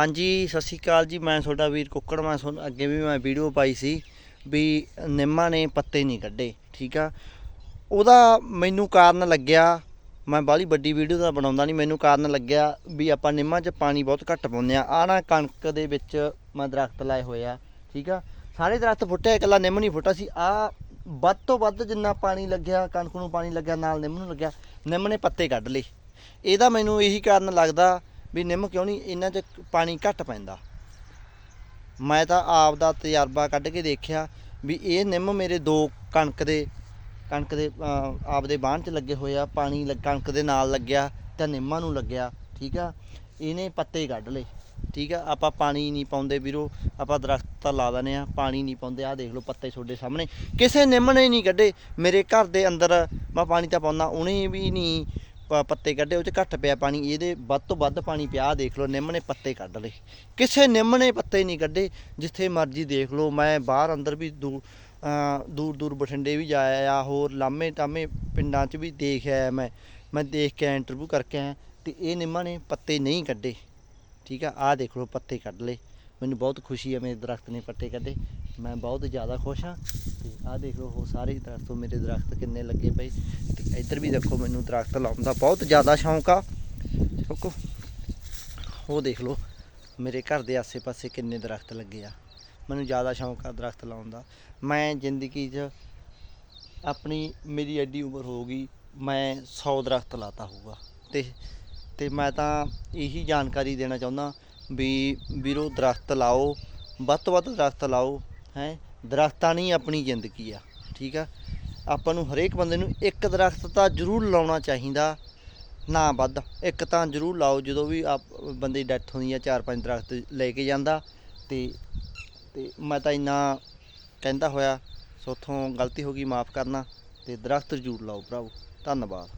ਹਾਂਜੀ, ਸਤਿ ਸ਼੍ਰੀ ਅਕਾਲ ਜੀ। ਮੈਂ ਤੁਹਾਡਾ ਵੀਰ ਕੁੱਕੜ, ਮੈਂ ਤੁਹਾਨੂੰ ਅੱਗੇ ਵੀ ਮੈਂ ਵੀਡੀਓ ਪਾਈ ਸੀ ਵੀ ਨਿੰਮਾ ਨੇ ਪੱਤੇ ਨਹੀਂ ਕੱਢੇ, ਠੀਕ ਆ? ਉਹਦਾ ਮੈਨੂੰ ਕਾਰਨ ਲੱਗਿਆ, ਮੈਂ ਬਾਹਲੀ ਵੱਡੀ ਵੀਡੀਓ ਤਾਂ ਬਣਾਉਂਦਾ ਨਹੀਂ, ਮੈਨੂੰ ਕਾਰਨ ਲੱਗਿਆ ਵੀ ਆਪਾਂ ਨਿੰਮਾਂ 'ਚ ਪਾਣੀ ਬਹੁਤ ਘੱਟ ਪਾਉਂਦੇ ਆ। ਆ ਨਾ ਕਣਕ ਦੇ ਵਿੱਚ ਮੈਂ ਦਰਖਤ ਲਾਏ ਹੋਏ ਆ, ਠੀਕ ਆ? ਸਾਰੇ ਦਰਖਤ ਫੁੱਟੇ, ਇਕੱਲਾ ਨਿੰਮ ਨਹੀਂ ਫੁੱਟਾ ਸੀ। ਆ ਵੱਧ ਤੋਂ ਵੱਧ ਜਿੰਨਾ ਪਾਣੀ ਲੱਗਿਆ, ਕਣਕ ਨੂੰ ਪਾਣੀ ਲੱਗਿਆ, ਨਾਲ ਨਿੰਮ ਨੂੰ ਲੱਗਿਆ, ਨਿੰਮ ਨੇ ਪੱਤੇ ਕੱਢ ਲਏ। ਇਹਦਾ ਮੈਨੂੰ ਇਹੀ ਕਾਰਨ ਲੱਗਦਾ ਵੀ ਨਿੰਮ ਕਿਉਂ ਨਹੀਂ ਇਹਨਾਂ 'ਚ ਪਾਣੀ ਘੱਟ ਪੈਂਦਾ। ਮੈਂ ਤਾਂ ਆਪ ਦਾ ਤਜਰਬਾ ਕੱਢ ਕੇ ਦੇਖਿਆ ਵੀ ਇਹ ਨਿੰਮ ਮੇਰੇ ਦੋ ਕਣਕ ਦੇ ਕਣਕ ਦੇ ਅਹ, ਆਪ ਦੇ ਬਾਣ 'ਚ ਲੱਗੇ ਹੋਏ ਆ ਪਾਣੀ ਲੱਗ- ਕਣਕ ਦੇ ਨਾਲ ਲੱਗਿਆ ਤਾਂ ਨਿੰਮਾਂ ਨੂੰ ਲੱਗਿਆ ਠੀਕ ਆ? ਇਹਨੇ ਪੱਤੇ ਕੱਢ ਲਏ ਠੀਕ ਆ? ਆਪਾਂ ਪਾਣੀ ਨਹੀਂ ਪਾਉਂਦੇ ਵੀਰੋ ਆਪਾਂ ਦਰਖਤ ਤਾਂ ਲਾ ਦਨੇ ਆ ਪਾਣੀ ਨਹੀਂ ਪਾਉਂਦੇ ਆ ਦੇਖ ਲਓ ਪੱਤੇ ਤੁਹਾਡੇ ਸਾਹਮਣੇ। ਕਿਸੇ ਨਿੰਮ ਨੇ ਨਹੀਂ ਕੱਢੇ ਮੇਰੇ ਘਰ ਦੇ ਅੰਦਰ ਮੈਂ ਪਾਣੀ ਤਾਂ ਪਾਉਂਦਾ ਉਹਨੇ ਵੀ ਨਹੀਂ ਪੱਤੇ ਕੱਢੇ, ਉਹ ਚ ਘੱਟ ਪਿਆ ਪਾਣੀ, ਇਹਦੇ ਵੱਧ ਤੋਂ ਵੱਧ ਪਾਣੀ ਪਿਆ, ਆਹ ਦੇਖ ਲਓ, ਨਿੰਮ ਨੇ ਪੱਤੇ ਕੱਢ ਲਏ। ਕਿਸੇ ਨਿੰਮ ਨੇ ਪੱਤੇ ਨਹੀਂ ਕੱਢੇ, ਜਿੱਥੇ ਮਰਜ਼ੀ ਦੇਖ ਲਓ, ਮੈਂ ਬਾਹਰ ਅੰਦਰ ਵੀ ਦੂਰ ਦੂਰ ਦੂਰ ਬਠਿੰਡੇ ਵੀ ਜਾਇਆ, ਹੋਰ ਲਾਮੇ ਟਾਮੇ ਪਿੰਡਾਂ 'ਚ ਵੀ ਦੇਖ ਆਇਆ ਮੈਂ। ਮੈਂ ਦੇਖ ਕੇ ਇੰਟਰਵਿਊ ਕਰਕੇ ਆਇਆ, ਤੇ ਇਹ ਨਿੰਮਾਂ ਨੇ ਪੱਤੇ ਨਹੀਂ ਕੱਢੇ। ਠੀਕ ਆ, ਆਹ ਦੇਖ ਲਓ, ਪੱਤੇ ਕੱਢ ਲਏ। ਮੈਨੂੰ ਬਹੁਤ ਖੁਸ਼ੀ ਹੈ ਮੇਰੇ ਦਰਖਤ ਨੇ ਪੱਤੇ ਕੱਢੇ। ਮੈਂ ਬਹੁਤ ਜ਼ਿਆਦਾ ਖੁਸ਼ ਹਾਂ ਤੇ ਆਹ ਦੇਖ ਲਓ, ਉਹ ਸਾਰੇ ਦਰਖਤੋਂ ਮੇਰੇ ਦਰਖਤ ਕਿੰਨੇ ਲੱਗੇ ਪਏ। ਤੇ ਇੱਧਰ ਵੀ ਦੇਖੋ, ਮੈਨੂੰ ਦਰਖਤ ਲਾਉਣ ਦਾ ਬਹੁਤ ਜ਼ਿਆਦਾ ਸ਼ੌਂਕ ਆ। ਦੇਖੋ, ਉਹ ਦੇਖ ਲਓ, ਮੇਰੇ ਘਰ ਦੇ ਆਸੇ-ਪਾਸੇ ਕਿੰਨੇ ਦਰਖਤ ਲੱਗੇ ਆ। ਮੈਨੂੰ ਜ਼ਿਆਦਾ ਸ਼ੌਂਕ ਆ ਦਰਖਤ ਲਾਉਣ ਦਾ। ਮੈਂ ਜ਼ਿੰਦਗੀ 'ਚ ਆਪਣੀ, ਮੇਰੀ ਐਡੀ ਉਮਰ ਹੋ ਗਈ, ਮੈਂ 100 ਦਰਖਤ ਲਾਤਾ ਹੋਊਗਾ। ਤੇ ਤੇ ਮੈਂ ਤਾਂ ਇਹੀ ਜਾਣਕਾਰੀ ਦੇਣਾ ਚਾਹੁੰਦਾ ਵੀ ਵੀਰੋ ਦਰਖਤ ਲਾਓ, ਵੱਧ ਤੋਂ ਵੱਧ ਦਰਖਤ ਲਾਓ, ਹੈ, ਦਰਖਤਾਂ ਨਹੀਂ ਆਪਣੀ ਜ਼ਿੰਦਗੀ ਆ, ਠੀਕ ਆ? ਆਪਾਂ ਨੂੰ ਹਰੇਕ ਬੰਦੇ ਨੂੰ ਇੱਕ ਦਰਖਤ ਤਾਂ ਜ਼ਰੂਰ ਲਾਉਣਾ ਚਾਹੀਦਾ, ਨਾ ਵੱਧ, ਇੱਕ ਤਾਂ ਜ਼ਰੂਰ ਲਾਓ ਜਦੋਂ ਵੀ ਆਪ, ਬੰਦੇ ਦੀ ਡੈਥ ਹੁੰਦੀ ਆ, ਚਾਰ ਪੰਜ ਦਰਖਤ ਲੈ ਕੇ ਜਾਂਦਾ, ਤੇ ਤੇ ਮੈਂ ਤਾਂ ਇੰਨਾ ਕਹਿੰਦਾ ਹੋਇਆ ਸੋਥੋਂ ਗਲਤੀ ਹੋ ਗਈ, ਮਾਫ ਕਰਨਾ, ਤੇ ਦਰਖਤ ਜ਼ਰੂਰ ਲਾਓ ਭਰਾਵੋ, ਧੰਨਵਾਦ।